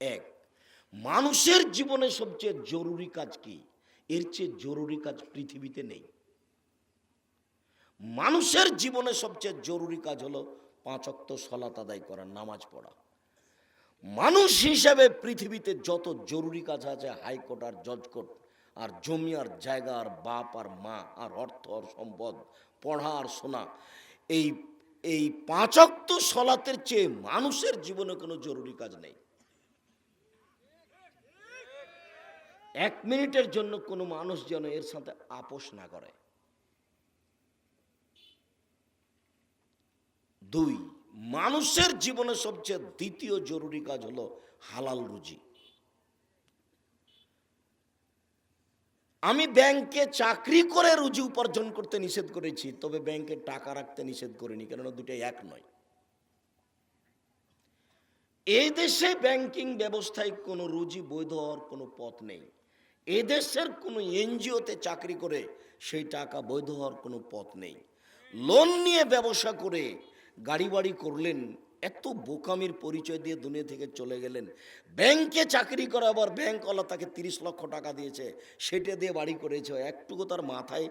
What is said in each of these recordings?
এক। মানুষের জীবনে সবচেয়ে জরুরি কাজ কি? এর চেয়ে জরুরি কাজ পৃথিবীতে নেই। মানুষের জীবনে সবচেয়ে জরুরি কাজ হলো পাঁচ অক্ত সলাত আদায় করা, নামাজ পড়া। মানুষ হিসেবে পৃথিবীতে যত জরুরি কাজ আছে, হাইকোর্ট আর জজ কোর্ট আর জমি আর জায়গা, আর বাপ আর মা, আর অর্থ আর সম্পদ, পড়া আর শোনা, এই এই পাঁচক্ত সলাতের চেয়ে মানুষের জীবনে কোনো জরুরি কাজ নেই। এক মিনিটের জন্য কোনো মানুষ যেন এর সাথে আপোষ না করে। দুই, মানুষের জীবনে সবচেয়ে দ্বিতীয় জরুরি কাজ হলো হালাল রুজি। আমি ব্যাংকে চাকরি করে রুজি উপার্জন করতে নিষেধ করেছি, তবে ব্যাংকে টাকা রাখতে নিষেধ করিনি, কেননা দুটাই এক নয়। এই দেশে ব্যাংকিং ব্যবস্থায় কোনো রুজি বৈধ হওয়ার কোনো পথ নেই। এ দেশের কোনো এনজিওতে চাকরি করে সেই টাকা বৈধ হওয়ার কোনো পথ নেই। লোন নিয়ে ব্যবসা করে গাড়ি বাড়ি করলেন, এত বোকামির পরিচয় দিয়ে দুনিয়া থেকে চলে গেলেন। ব্যাংকে চাকরি করে আবার ব্যাংকওয়ালা তাকে তিরিশ লক্ষ টাকা দিয়েছে, সেটা দিয়ে বাড়ি করেছে। একটুকু তার মাথায়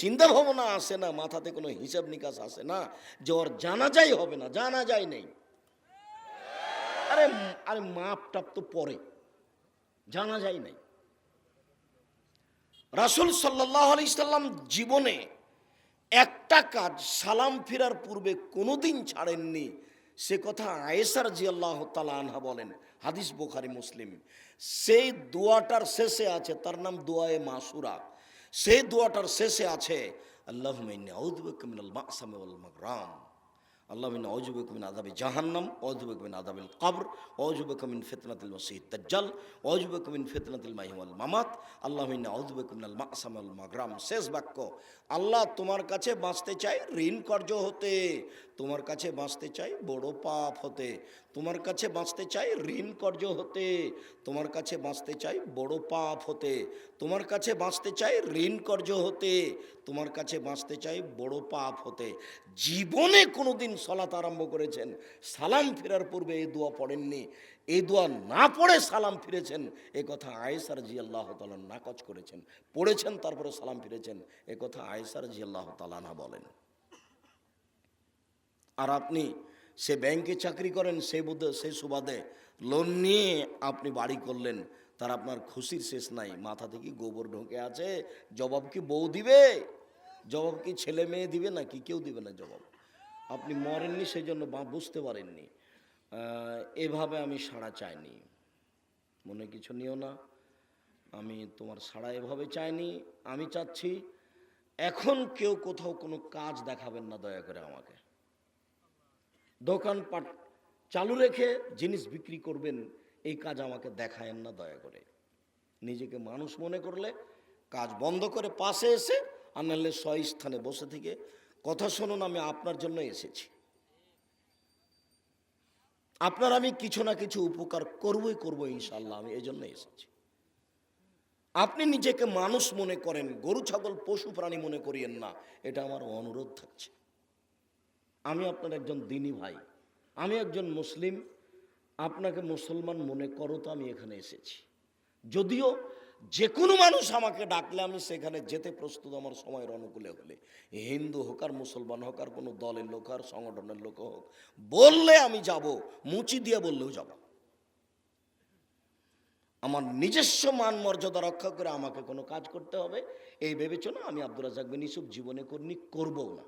চিন্তা ভাবনা আসে না, মাথাতে কোনো হিসাব নিকাশ আসে না যে ওর জানা যায় হবে না জানা যায় নেই। আরে আরে মাপ টাপ তো পরে জানা যায় নাই। রাসুল সাল্লাহ আলি সাল্লাম জীবনে একটা কাজ সালাম ফেরার পূর্বে কোনোদিন ছাড়েননি। সে কথা আয়েসার জি আল্লাহ আনহা বলেন, হাদিস বোখারি, মুসলিম। সেই দোয়াটার শেষে আছে, তার নাম দোয়ায়ে মাসুরা। সেই দোয়াটার শেষে আছে আল্লাহ মাসামে ওয়াল মাগরাম। আল্লাহ মিন অজুবেক মিন আদাবি জাহান্নাম অজুবেক মিন আদাবিল কবর অজুবেক মিন ফিতনাতিল মসিদ তাজ্জাল অজুবেক মিন মাহিমাল মামাত। আল্লাহ মিন আল মাসামাল মাগরাম। শেষ বাক্য, আল্লাহ তোমার কাছে বাঁচতে চাই ঋণ কর্য হতে। তোমার কাছে বাঁচতে চাই, বড় পাপ হতে। তোমার কাছে বাঁচতে চাই, ঋণ কর্য হতে। তোমার কাছে বাঁচতে চাই, বড় পাপ হতে। তোমার কাছে বাঁচতে চাই, ঋণ কর্য হতে। তোমার কাছে বাঁচতে চাই, বড় পাপ হতে। জীবনে কোনোদিন সলাত আরম্ভ করেছেন, সালাম ফেরার পূর্বে এই দোয়া পড়েননি। এই দোয়া না পড়ে সালাম ফিরেছেন, এ কথা আয়েসার জি আল্লাহ তালা নাকচ করেছেন। পড়েছেন, তারপরে সালাম ফিরেছেন, এ কথা আয়েসার জি আল্লাহ তালানা বলেন। আর আপনি সে ব্যাংকে চাকরি করেন, সে বুধে, সে সুবাদে লোন নিয়ে আপনি বাড়ি করলেন, তার আপনার খুশির শেষ নাই। মাথা থেকে গোবর ঢোকে আছে, জবাব কি বউ দিবে? জবাব কি ছেলে মেয়ে দিবে না কি কেউ দিবে না জবাব? আপনি মরেননি সেই জন্য বা বুঝতে পারেননি। এভাবে আমি সাড়া চাইনি। মনে কিছু নিও না। আমি তোমার সাড়া এভাবে চাইনি, আমি চাচ্ছি এখন কেউ কোথাও কোনো কাজ দেখাবেন না দয়া করে আমাকে। দোকানপাট চালু রেখে জিনিস বিক্রি করবেন, এই কাজ আমাকে দেখায়েন না দয়া করে। নিজেকে মানুষ মনে করলে কাজ বন্ধ করে পাশে এসে আর নাহলে স্বস্থানে বসে থেকে কথা শুনুন, আমি আপনার জন্য এসেছি। আপনার আমি কিছু না কিছু উপকার করবই করব ইনশাল্লাহ আমি এই জন্য এসেছি। আপনি নিজেকে মানুষ মনে করেন, গরু, ছাগল, পশু, প্রাণী মনে করিয়েন না, এটা আমার অনুরোধ থাকছে। আমি আপনার একজন দিনী ভাই। আমি একজন মুসলিম। আপনাকে মুসলমান মনে করো তো আমি এখানে এসেছি। যদিও যে কোনো মানুষ আমাকে ডাকলে আমি সেখানে যেতে প্রস্তুত, আমার সময়ের অনুকূলে হলে। হিন্দু হোক আর মুসলমান হোক আর কোনো দলের লোক আর সংগঠনের লোক হোক, বললে আমি যাব, মুচি দিয়ে বললেও যাব। আমার নিজস্ব মান মর্যাদা রক্ষা করে আমাকে কোনো কাজ করতে হবে, এই ভেবেচনা আমি আব্দুল রাজাক বিন ইউসুফ জীবনে করিনি করবও না।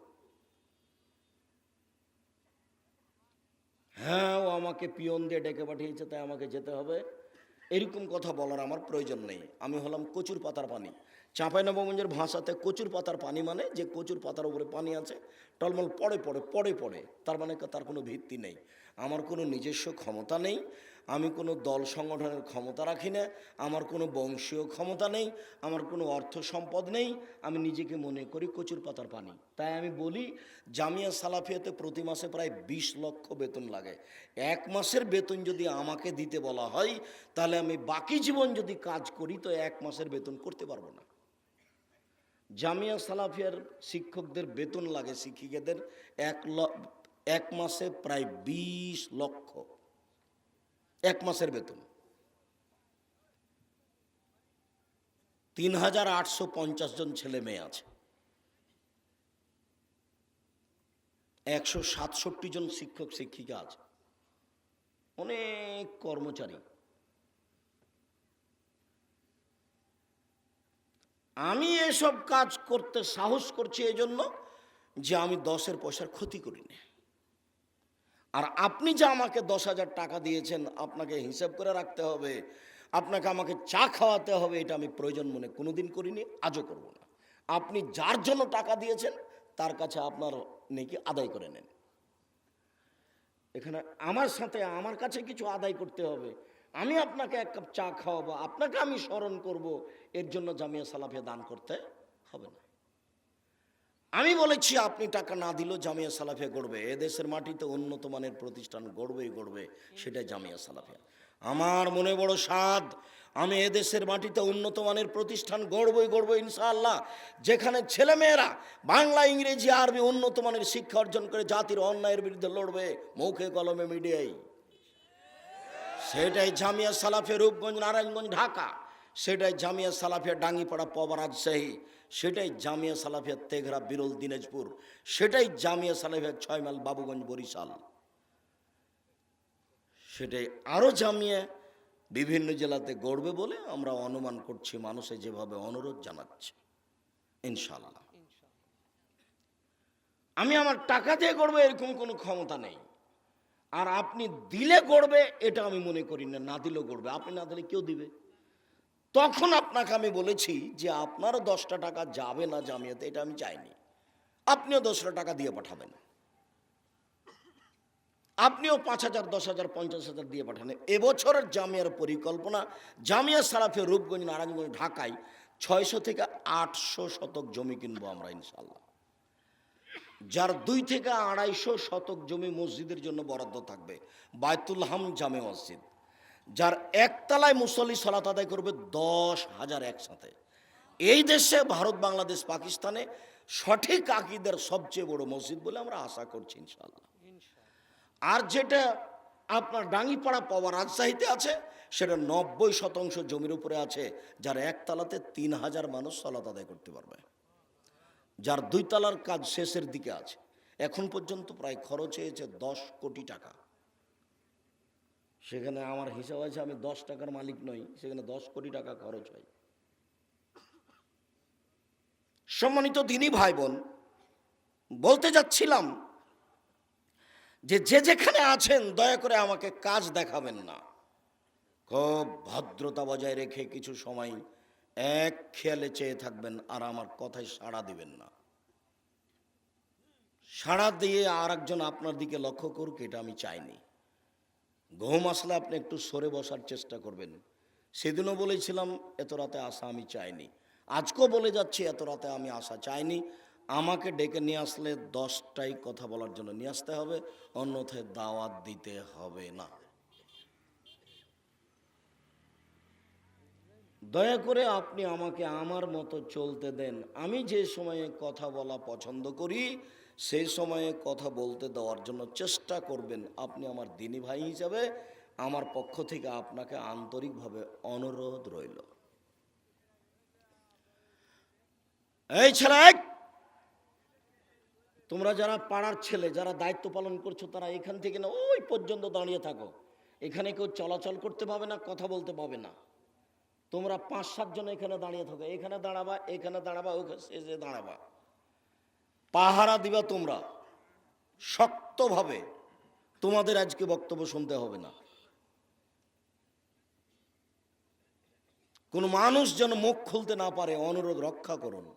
হ্যাঁ ও আমাকে পিয়ন দিয়ে ডেকে পাঠিয়েছে, তাই আমাকে যেতে হবে। এরকম কথা বলার আমার প্রয়োজন নেই। আমি হলাম কচুর পাতার পানি। চাঁপাইনবাবগঞ্জের ভাষাতে কচুর পাতার পানি মানে যে কচুর পাতার উপরে পানি আছে, টলমল পড়ে পড়ে পড়ে পড়ে। তার মানে তার কোনো ভিত্তি নেই। আমার কোনো নিজস্ব ক্ষমতা নেই, আমি কোনো দল সংগঠনের ক্ষমতা রাখি না, আমার কোনো বংশীয় ক্ষমতা নেই, আমার কোনো অর্থ সম্পদ নেই, আমি নিজেকে মনে করি কচুর পাতার পানি। তাই আমি বলি, জামিয়া সালাফিয়াতে প্রতি মাসে প্রায় বিশ লক্ষ বেতন লাগে। এক মাসের বেতন যদি আমাকে দিতে বলা হয়, তাহলে আমি বাকি জীবন যদি কাজ করি, তো এক মাসের বেতন করতে পারব না। জামিয়া সালাফিয়ার শিক্ষকদের বেতন লাগে শিক্ষিকাদের এক এক মাসে প্রায় বিশ লক্ষ। এক মাসের বেতন। তিন হাজার আটশো পঞ্চাশ জন ছেলে মেয়ে আছে। একশো সাতষট্টি জন শিক্ষক, শিক্ষিকা আছে। অনেক কর্মচারী। আমি এসব কাজ করতে সাহস করছি এই জন্য যে আমি দশের পয়সার ক্ষতি করি না আর আপনি যে আমাকে দশ হাজার টাকা দিয়েছেন, আপনাকে হিসেব করে রাখতে হবে, আপনাকে আমাকে চা খাওয়াতে হবে, এটা আমি প্রয়োজন মনে কোনোদিন করিনি, আজও করব না। আপনি যার জন্য টাকা দিয়েছেন, তার কাছে আপনার নেকি আদায় করে নেন। এখানে আমার সাথে আমার কাছে কিছু আদায় করতে হবে। আমি আপনাকে এক কাপ চা খাওয়াবো, আপনাকে আমি স্মরণ করব, এর জন্য জামিয়া সালাফে দান করতে হবে না। আমি বলেছি, আপনি টাকা না দিলেও জামিয়া সালাফিয়া গড়বে। এ দেশের মাটিতে উন্নত মানের প্রতিষ্ঠান গড়বেই গড়বে, সেটাই জামিয়া সালাফিয়া। আমার মনে বড় স্বাদ, আমি এদেশের মাটিতে উন্নত মানের প্রতিষ্ঠান গড়বই গড়বো ইনশাআল্লাহ। যেখানে ছেলেমেয়েরা বাংলা, ইংরেজি, আরবি উন্নত মানের শিক্ষা অর্জন করে জাতির অন্যায়ের বিরুদ্ধে লড়বে, মৌখে কলমে মিডিয়ায়। সেটাই জামিয়া সালাফিয়া রূপগঞ্জ, নারায়ণগঞ্জ, ঢাকা। সেটাই জামিয়া সালাফিয়া ডাঙ্গিপাড়া পবা রাজশাহী সেটাই জামিয়া সালাফিয়া তেঘরা বিরল দিনাজপুর সেটাই জামিয়া সালাফিয়া ছয় মাইল বাবুগঞ্জ বরিশাল। সেটাই আরও জামিয়া বিভিন্ন জেলাতে গড়বে বলে আমরা অনুমান করছি মানুষে যেভাবে অনুরোধ জানাচ্ছে। ইনশাল্লাহ আমি আমার টাকা দিয়ে গড়বো এরকম কোনো ক্ষমতা নেই। আর আপনি দিলে গড়বে এটা আমি মনে করি না না দিলেও গড়বে। আপনি না দিলে কেউ দিবে? তখন আপনাকে আমি বলেছি যে আপনারও দশটা টাকা যাবে না জামিয়াতে, এটা আমি চাইনি। আপনিও দশটা টাকা দিয়ে পাঠাবেন। আপনিও পাঁচ হাজার, দশ হাজার, পঞ্চাশ হাজার দিয়ে পাঠান। এবছরের জামিয়ার পরিকল্পনা, জামিয়া সারাফে রূপগঞ্জ, নারায়ণগঞ্জ, ঢাকায় ছয়শো থেকে আটশো শতক জমি কিনবো আমরা ইনশাল্লাহ যার দুই থেকে আড়াইশো শতক জমি মসজিদের জন্য বরাদ্দ থাকবে। বায়তুল হাম জামে মসজিদ। যার একতলায় মুসল্লি সলাত আদায় করবে দশ হাজার একসাথে। এই দেশে ভারত বাংলাদেশ পাকিস্তানে সঠিক আকিদের সবচেয়ে বড় মসজিদ বলে আমরা আশা করছি ইনশাল্লাহ আর যেটা আপনার ডাঙ্গিপাড়া পাওয়া রাজশাহীতে আছে সেটা নব্বই শতাংশ জমির উপরে আছে যার একতলাতে তিন হাজার মানুষ সলাত আদায় করতে পারবে। যার দুই তলার কাজ শেষের দিকে আছে। এখন পর্যন্ত প্রায় খরচ হয়েছে দশ কোটি টাকা। সেখানে আমার হিসাব আছে আমি দশ টাকার মালিক নই, সেখানে দশ কোটি টাকা খরচ হয়। সম্মানিত দিনী ভাই বোন বলতে যাচ্ছিলাম যে যে যেখানে আছেন, দয়া করে আমাকে কাজ দেখাবেন না। খুব ভদ্রতা বজায় রেখে কিছু সময় এক খেয়ালে চেয়ে থাকবেন আর আমার কথায় সাড়া দিবেন না। সাড়া দিয়ে আর একজন আপনার দিকে লক্ষ্য করুক, এটা আমি চাইনি। ঘুম আসলে আপনি একটু সরে বসার চেষ্টা করবেন। সেদিনও বলেছিলাম, এত রাতে আসা আমি চাইনি। আজকেও বলে যাচ্ছি, এত রাতে আমি আসা চাইনি। আমাকে ডেকে নিয়ে আসলে দশটাই কথা বলার জন্য নিয়ে আসতে হবে, অন্যথায় দাওয়াত দিতে হবে না। দয়া করে আপনি আমাকে আমার মতো চলতে দেন। আমি যে সময়ে কথা বলা পছন্দ করি সেই সময়ে কথা বলতে দেওয়ার জন্য চেষ্টা করবেন আপনি আমার দিনী ভাই হিসাবে। আমার পক্ষ থেকে আপনাকে আন্তরিকভাবে অনুরোধ রইল। এই ছেলে! তোমরা যারা পাড়ার ছেলে, যারা দায়িত্ব পালন করছ, তারা এখান থেকে না, ওই পর্যন্ত দাঁড়িয়ে থাকো। এখানে কেউ চলাচল করতে পাবে না, কথা বলতে পাবে না। তোমরা পাঁচ সাতজন এখানে দাঁড়িয়ে থাকো। এখানে দাঁড়াবা এখানে দাঁড়াবা, ওখানে দাঁড়াবা। পাহারা দিবা তোমরা। শক্তভাবে। তোমাদের আজকে বক্তব্য শুনতে হবে না। কোন মানুষ যেন মুখ খুলতে না পারে, অনুরোধ রক্ষা করুন।